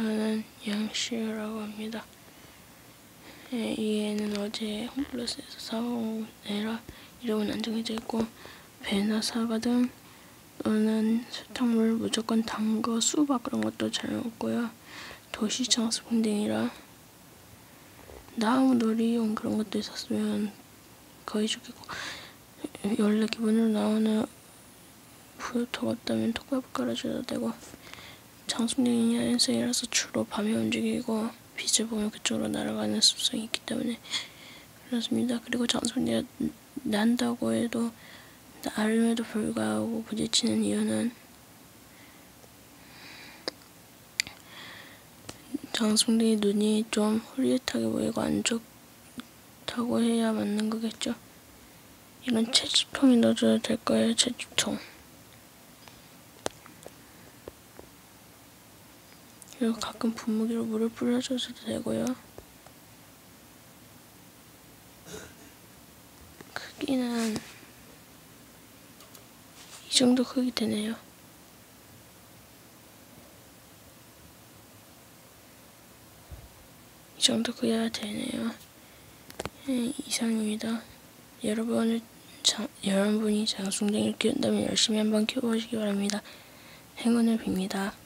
저는 양씨라고 합니다. 예, 이 애는 어제 홈플러스에서 사온 애라 이름은 안 정해져 있고 배나 사과 등 또는 설탕물 무조건 단 거 수박 그런 것도 잘 먹고요. 도시장 스푼딩이라 나무 놀이용 그런 것도 있었으면 거의 좋겠고 원래 기본으로 나오는 부유토 없다면 톡밥을 깔아줘도 되고 장수님이 야행성이라서 주로 밤에 움직이고 빛을 보면 그쪽으로 날아가는 습성이 있기 때문에 그렇습니다. 그리고 장수님이 난다고 해도 나름에도 불구하고 부딪히는 이유는 장승리의 눈이 좀 흐릿하게 보이고 안 좋다고 해야 맞는 거겠죠. 이건 채집통에 넣어줘도 될 거예요, 채집통. 그리고 가끔 분무기로 물을 뿌려줘도 되고요. 크기는 이 정도 크기 되네요. 이 정도 크야 되네요. 네, 이상입니다. 여러분을 장, 여러분이 장수댕이를 키운다면 열심히 한번 키워보시기 바랍니다. 행운을 빕니다.